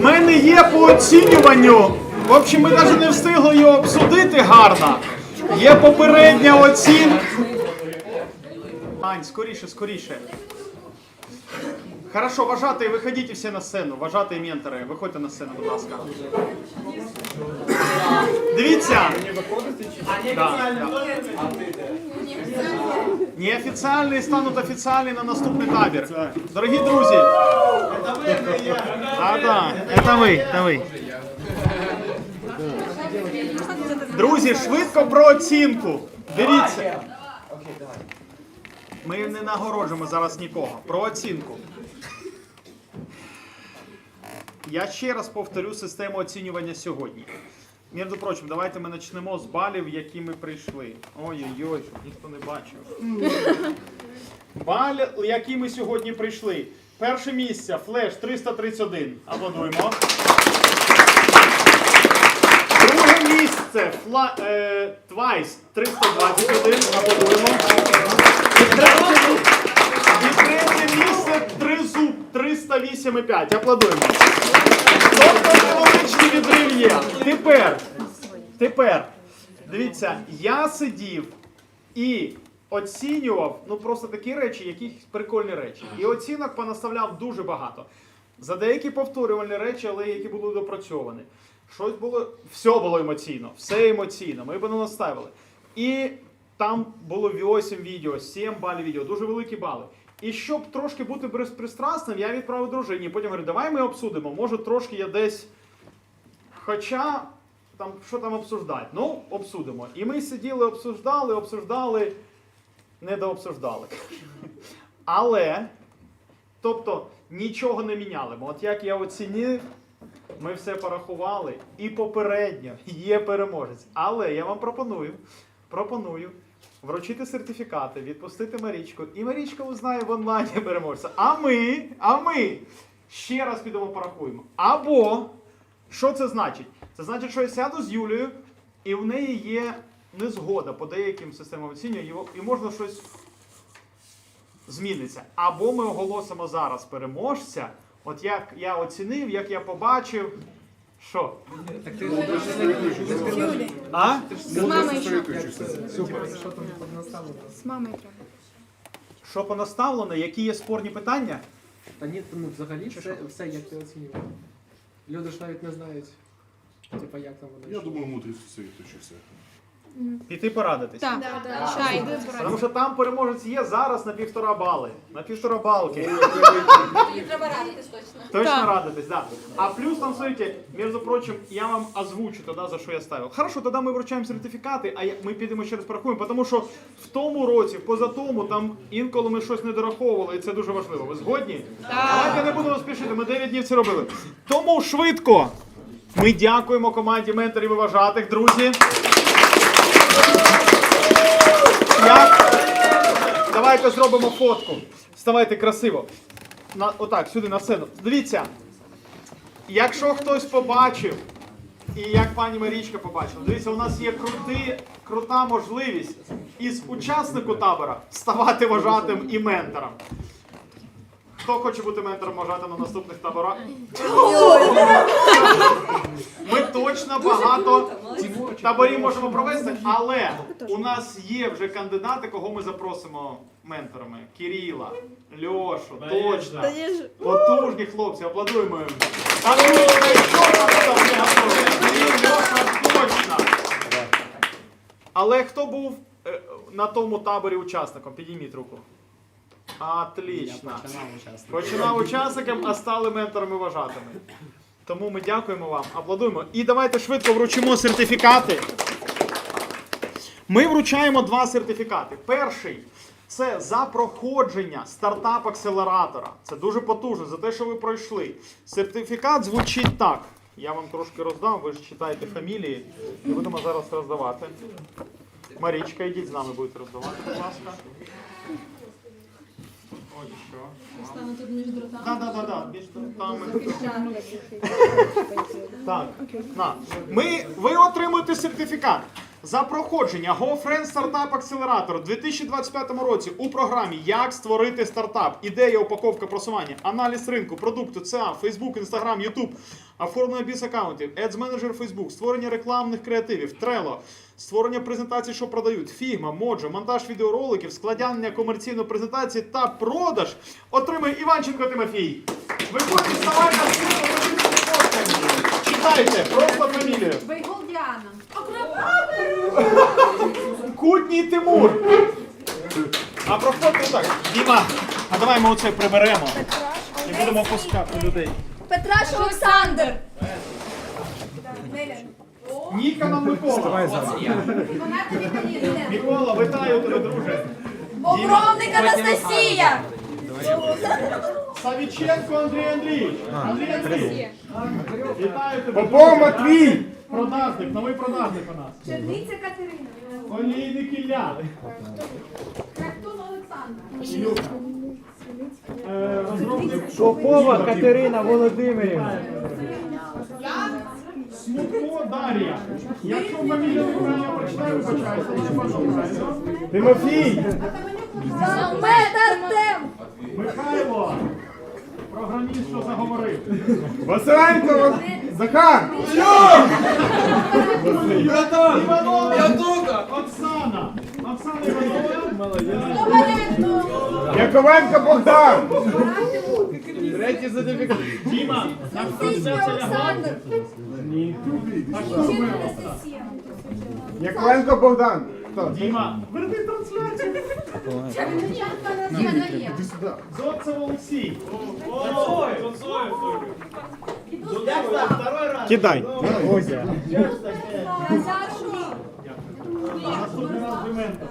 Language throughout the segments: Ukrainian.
В мене є по оцінюванню. В общем, ми навіть не встигли його обсудити гарно. Є попередня оцінка. Ань, скоріше, скоріше. Хорошо, вважати, виходіть всі на сцену. Вважати і ментори. Виходьте на сцену, будь ласка. Дивіться. Да, да. Неофіціальні стануть офіціальні на наступний табір. Дорогі друзі. Друзі, швидко про оцінку. Дивіться. Ми не нагороджуємо зараз нікого. Про оцінку. Я ще раз повторю систему оцінювання сьогодні. Між прочим, давайте ми почнемо з балів, які ми прийшли. Ой-ой-ой, щоб ніхто не бачив. Бали, які ми сьогодні прийшли. Перше місце флеш 331. Аплодуємо. Друге місце фла, е, Twice 321. Аплодуємо. І третє, і третє місце Тризуб 308,5. Аплодуємо. Тобто відрив є. Тепер, тепер, дивіться, я сидів і оцінював ну просто такі речі, якісь прикольні речі. І оцінок понаставляв дуже багато. За деякі повторювальні речі, але які були допрацьовані. Щось було, все було емоційно, все емоційно. Ми б не наставили. І там було 8 відео, 7 балів відео, дуже великі бали. І щоб трошки бути безпристрасним, я відправив дружині. Потім говорю, давай ми обсудимо. Може, трошки я десь. Хоча там що там обсуждати? Ну, обсудимо. І ми сиділи, обсуждали, обсуждали, не дообсуждали. Але, тобто, нічого не міняли. От як я оцінив, ми все порахували. І попередньо є переможець. Але я вам пропоную, пропоную вручити сертифікати, відпустити Марічку. І Марічка узнає в онлайні переможця. А ми, а ми ще раз підемо порахуємо. Або що це значить? Це значить, що я сяду з Юлією, і в неї є незгода по деяким системам оцінювання, і- можна щось зміниться. Або ми оголосимо зараз переможця. От як я оцінив, як я побачив. Що? А? З мамою що? З мамою треба. Що понаставлено, які є спорні питання? Та ні, ну взагалі це все, все як ти оцінював. Люди ж навіть не знають, типа як там воно. Я думаю, мудрість все все. Піти порадитись. Так, так, йди Тому що там переможець є зараз на півтора бали. На півтора балки. Мені треба радитись точно. Точно Так. радитесь, да. А плюс там, смотрите, между прочим, я вам озвучу тогда, за що я ставив. Хорошо, тоді ми вручаємо сертифікати, а я- ми підемо ще раз порахуємо, тому що в тому році, в позатому, там інколи ми щось не дораховували, і це дуже важливо. Ви згодні? Давайте не будемо спішити, ми 9 днів це робили. Тому швидко ми дякуємо команді менторів і вважатих, друзі. Як? Давайте зробимо фотку. Вставайте красиво. На, отак, сюди на сцену. Дивіться, якщо хтось побачив, і як пані Марічка побачила, дивіться, у нас є крути, крута можливість із учаснику табора ставати вважатим і ментором. Хто хоче бути ментором вважатим на наступних таборах? Ми точно багато таборів можемо провести, але у нас є вже кандидати, кого ми запросимо менторами. Кирила, Льошу, точно. Потужні хлопці, аплодуємо їм. Точно. Але хто був е, на тому таборі учасником? Підійміть руку. Отлично. Починав учасником, а стали менторами вважатими. Тому ми дякуємо вам, аплодуємо. І давайте швидко вручимо сертифікати. Ми вручаємо два сертифікати. Перший це за проходження стартап акселератора. Це дуже потужно, за те, що ви пройшли. Сертифікат звучить так. Я вам трошки роздам, ви ж читаєте фамілії і будемо зараз роздавати. Марічка, йдіть з нами будете роздавати, будь ласка. Ой, що? Стану тут між дротами. Так, так, так, да. Між дротами. Так, на. Ми, ви отримуєте сертифікат. За проходження GoFriend Startup Accelerator у 2025 році у програмі Як створити стартап, ідея, упаковка, просування, аналіз ринку, продукту, ЦА, Facebook, Instagram, YouTube, оформлення біз-аккаунтів, Ads Manager Facebook, створення рекламних креативів, Trello, створення презентацій, що продають, Figma, Mojo, монтаж відеороликів, складання комерційної презентації та продаж отримає Іванченко Тимофій. Виходить, вставай на Читайте, просто фамілію. Байгул Діана. Кутній Тимур. А проходьте так. Діма, а давай ми оце приберемо і будемо пускати людей. Петраш Олександр. Неля. Нікона Микола. Вона тобі поїде. Микола, вітаю тебе, друже. Бобровник Анастасія. Савіченко Андрій Андрійович. Андрій Андрійович. Вітаю тебе. Попов. Матвій! Продажник, новий продажник у нас. Черниця Катерина. Олійник Ілля. Крактун Олександр. Е, Розробник. Попова Катерина Володимирівна. Смутко Дар'я. Якщо фамілію неправильно прочитаю, вибачаюся, не правильно. Тимофій! Самет Артем. Михайло. Програміст, що заговорив. Василенко Захар! Іванова. Я тут. Оксана. Оксана Іванова. Коваленко. Яковенко Богдан! Третій сертифікат. Діма, робив? Чим Анастасія. Яковенко Богдан! Хто? Діма, верни трансляцію. Черниченко Анастасія. Зодцев Олексій. Кидай! Назар Шмі. Наступний раз Вименко.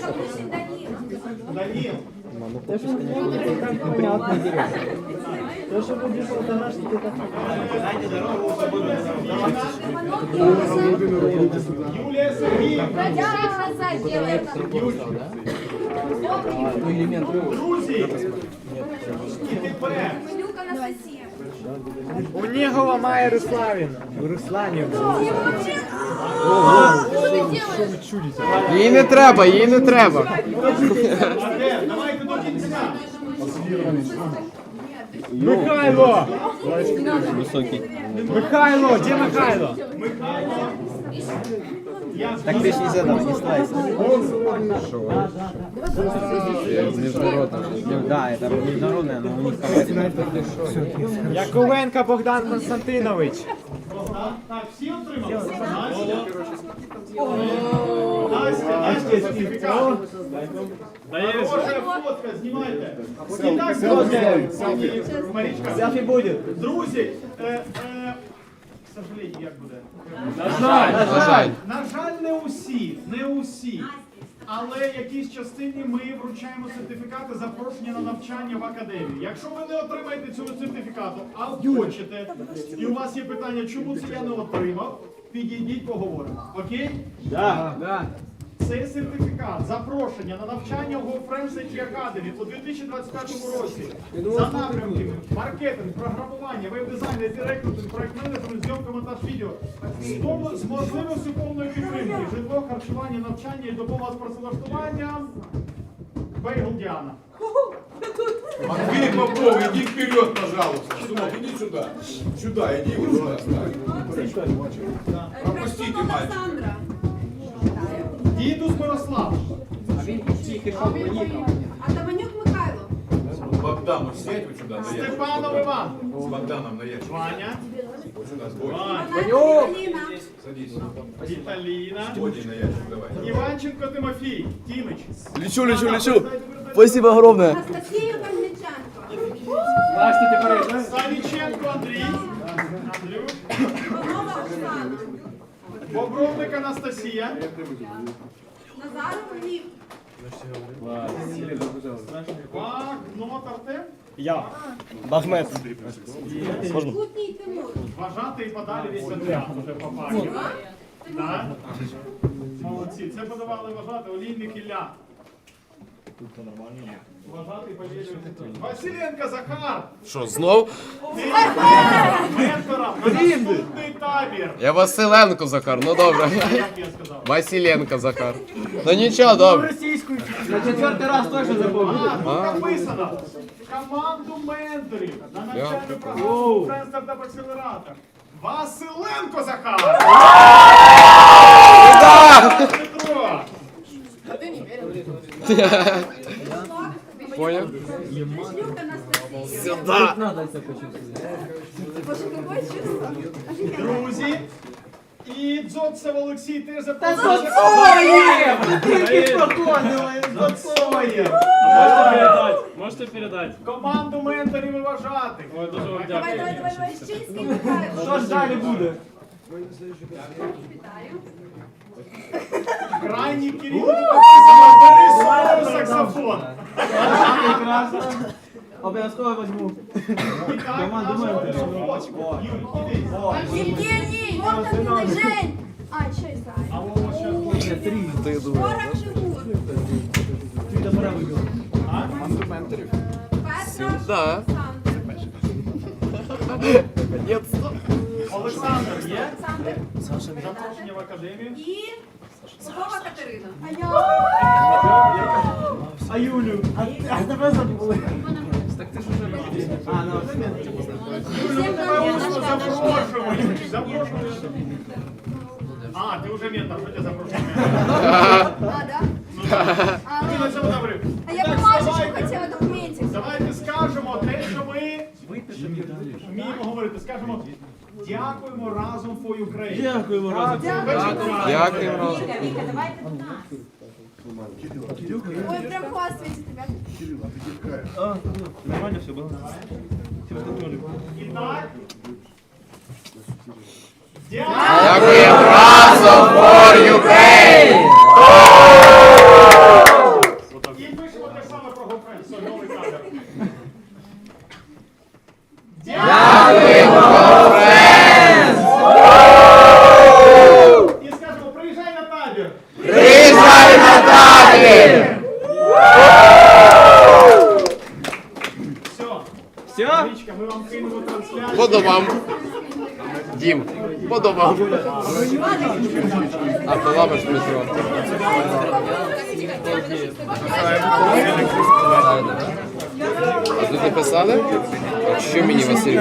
Захопущий Даніл. Даніл. Юлія Сергіївна. Радяра Хазай делает. Друзі. І тепер. Менюк Анастасія. Унігова Майя Руславівна. Русланівна. Тимочин. Что ты делаешь? Їй не треба, їй не треба. Давайте до кінця. Михайло! Михайло! Де Михайло? Михайло. Так ты ж не задал, не старайся. Да, это международное, но у них. Яковенко Богдан Константинович. Так, всі отримали? Фотка, знімайте. І так, друзі, Марічка. Селфі буде. Друзі, е, е, к сожалению, як буде? На жаль. На жаль, не усі, не усі. Але якійсь частині ми вручаємо сертифікати запрошення на навчання в академію. Якщо ви не отримаєте цього сертифікату, а хочете, і у вас є питання, чому це я не отримав, підійдіть, поговоримо. Окей? Да. Цей сертифікат запрошення на навчання в GoFriends City Academy у 2025 році за напрямками маркетинг, програмування, веб-дизайн, рекрутинг, проект менеджмент, зйомка, монтаж відео з, можливістю повної підтримки, житло, харчування, навчання і допомога з працевлаштуванням. Бейгл Діана. Матвей Попов, иди вперед, пожалуйста. Сынок, иди сюда. Сюда, иди вот сюда. ставь. Пропустите мальчика. Дідус Мирослав. А Таманюк Михайло. Богдану сядь вот сюда, на ящик. Степанов Іван. С Богданом на ящик. Ваня. Вот сюда, с Бодей. Ваня. Віталіна. Садись. Віталіна. С Бодей на ящик давай. Іванченко Тимофій. Тімич. Лечу, лечу, лечу. Спасибо огромное. Анастасія Кальниченко. Настя, тепер. Савіченко Андрій. Андрюш. Павлова Оксана. Бобровник Анастасія. Назаров Лів. Бак, Нот Артем. Я. Бахмет. Кутній Тимур. Вважати і подалі весь отряд вже попали. Молодці. Це подавали вважати Олійник Ілля. Вважатий повірив. Василенко Захар. Що, знов? Ментора. Наступний табір. Я Василенко Захар, ну добре. Як я сказав? Василенко Захар. Ну нічого, добре. На четвертий раз точно забув. А, тут написано. Команду менторів на навчальну прикольно. програму Френстер та Акселератор. Василенко Захар. Петро. Анастасія. Сюда. Друзі. І Дзотцев Олексій теж запрошується. Дзотцоєв. Можете передати. Команду менторів і вважатих. Ой, дуже вам Давай, дякую. давай, давай, давай. Щинський Що ж далі буде? Вітаю. Крайній Кирилл написано бери соло саксофон. Обов'язково візьму. І так, нашого Юрій, іди. Евгений, вот он милый Жень. А, еще и А Зай. Вова щас буде. Ворог живут. Петро. Да. Олександр. Олександр є? Олександр. Запрошення в академію. І Вова Катерина. А я. А Юлю? А, тебе забули. А, ну, Юлю, тебе усно запрошуємо. Запрошуємо. А, ти вже ментор, що тебе запрошуємо? А, да? А, Ти ну. на цьому добре. А я Так, бумажечку хотела, документик. Давайте скажемо те, що ми вміємо говорити. Скажемо дякуємо разом for Ukraine. Дякуємо разом. Дякую, Роза. Ой, прям хвост светит тебя. Нормально все було? І так. Дякую. Дякуємо разом for Ukraine! І пишемо те саме про GoPro. Все, новий кадр. Дякуємо, friends! І скажемо, приїжджай на табір. Приїжджай на табір! Все. Все? Річка, ми вам кинули трансляцію. По домам. Дім, по. А, то ламаш метро. А тут не писали? Що мені Василь?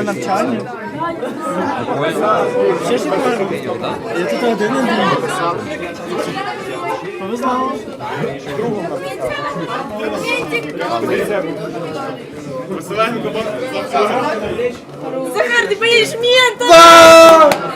Захар, ты поедешь мента!